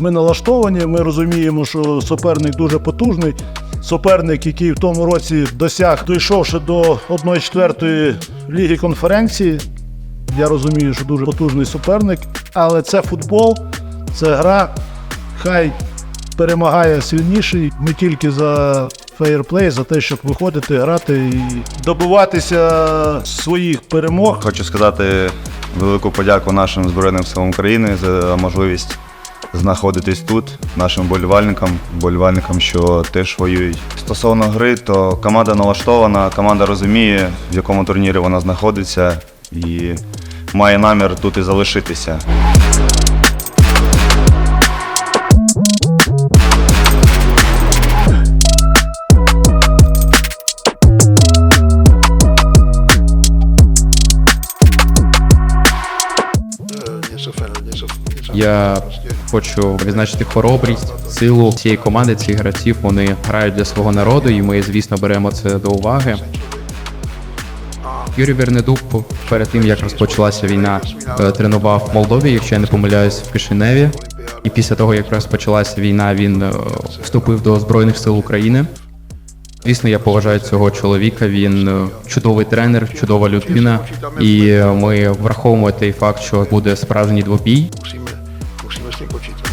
Ми налаштовані, ми розуміємо, що суперник дуже потужний. Суперник, який в тому році досяг, дійшовши до 1-4 ліги конференції. Я розумію, що дуже потужний суперник, але це футбол, це гра. Хай перемагає сильніший. Ми тільки за фейерплей, за те, щоб виходити, грати і добиватися своїх перемог. Хочу сказати велику подяку нашим Збройним силам України за можливість знаходитись тут, нашим болівальникам, болівальникам, що теж воюють. Стосовно гри, то команда налаштована, команда розуміє, в якому турнірі вона знаходиться, і має намір тут і залишитися. Я хочу відзначити хоробрість, силу цієї команди, цих гравців. Вони грають для свого народу, і ми, звісно, беремо це до уваги. Юрій Вернедуб перед тим, як розпочалася війна, е, тренував в Молдові, якщо я не помиляюсь, в Кишиневі. І після того, як розпочалася війна, він е, вступив до Збройних сил України. Звісно, я поважаю цього чоловіка. Він е, чудовий тренер, чудова людина. І ми враховуємо той факт, що буде справжній двобій. você continua.